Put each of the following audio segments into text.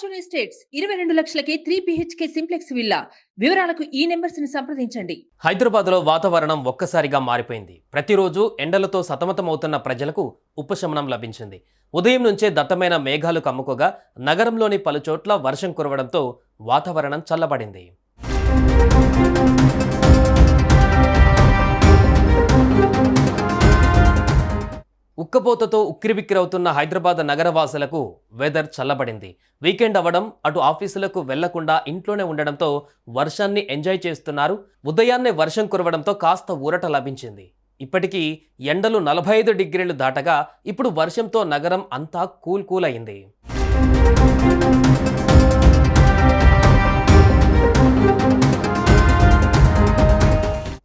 Fortune Estates ఇరవై రెండు లక్షలకే త్రీ బిహెచ్కే సింప్లెక్స్ విల్లా వివరాలకు ఈ నెంబర్స్ని సంప్రదించండి. హైదరాబాద్లో వాతావరణం ఒక్కసారిగా మారిపోయింది. ప్రతిరోజు ఎండలతో సతమతమవుతున్న ప్రజలకు ఉపశమనం లభించింది. ఉదయం నుంచే దట్టమైన మేఘాలు కమ్ముకోగా నగరంలోని పలుచోట్ల వర్షం కురవడంతో వాతావరణం చల్లబడింది. ఉక్కపోతతో ఉక్కిరిబిక్కిరవుతున్న హైదరాబాద్ నగరవాసులకు వెదర్ చల్లబడింది. వీకెండ్ అవ్వడం అటు ఆఫీసులకు వెళ్ళకుండా ఇంట్లోనే ఉండడంతో వర్షాన్ని ఎంజాయ్ చేస్తున్నారు. ఉదయాన్నే వర్షం కురవడంతో కాస్త ఊరట లభించింది. ఇప్పటికీ ఎండలు నలభై ఐదు డిగ్రీలు దాటగా ఇప్పుడు వర్షంతో నగరం అంతా కూల్ కూల్ అయింది.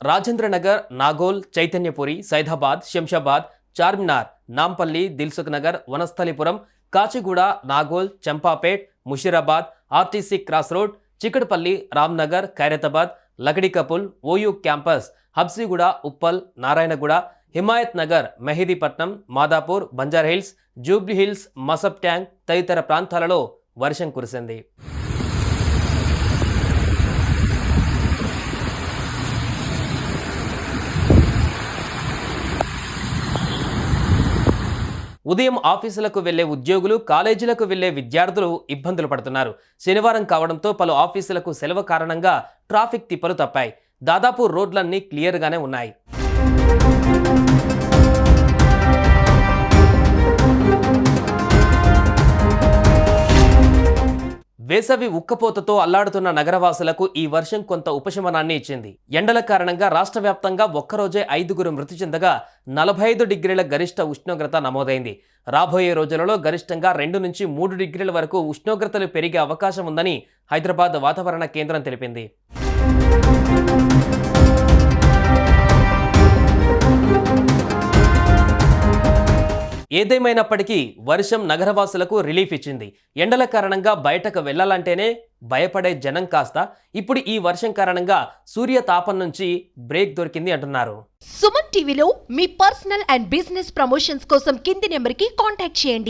Rajendranagar Nagole Chaitanyapuri Saidabad Shamshabad Charminar Nampally Dilsukh Nagar Vanasthalipuram Kacheguda Nagole Champapet Musheerabad RTC cross road Chikkadpally Ramnagar Khairatabad Lakdikapul OU campus Habsiguda Uppal Narayanguda Himayat Nagar Mehdipatnam Madhapur Banjara Hills Jubilee Hills Masab Tank తదితర ప్రాంతాలలో వర్షం కురిసింది. ఉదయం ఆఫీసులకు వెళ్ళే ఉద్యోగులు కాలేజీలకు వెళ్ళే విద్యార్థులు ఇబ్బందులు పడుతున్నారు. శనివారం కావడంతో పలు ఆఫీసులకు సెలవు కారణంగా ట్రాఫిక్ తిప్పలు తప్పాయి. దాదాపు రోడ్లన్నీ క్లియర్గానే ఉన్నాయి. వేసవి ఉక్కపోతతో అల్లాడుతున్న నగరవాసులకు ఈ వర్షం కొంత ఉపశమనాన్ని ఇచ్చింది. ఎండల కారణంగా రాష్ట్ర వ్యాప్తంగా ఒక్కరోజే ఐదుగురు మృతి చెందగా నలభై ఐదు డిగ్రీల గరిష్ట ఉష్ణోగ్రత నమోదైంది. రాబోయే రోజులలో గరిష్టంగా రెండు నుంచి మూడు డిగ్రీల వరకు ఉష్ణోగ్రతలు పెరిగే అవకాశం ఉందని హైదరాబాద్ వాతావరణ కేంద్రం తెలిపింది. ఏదేమైనప్పటికీ వర్షం నగరవాసులకు రిలీఫ్ ఇచ్చింది. ఎండల కారణంగా బయటకు వెళ్ళాలంటేనే భయపడే జనం కాస్త ఇప్పుడు ఈ వర్షం కారణంగా సూర్య తాపం నుంచి బ్రేక్ దొరికింది అంటున్నారు. సుమన్ టీవీలో మీ పర్సనల్ అండ్ బిజినెస్ ప్రమోషన్స్ కోసం కింది నెంబర్కి కాంటాక్ట్ చేయండి.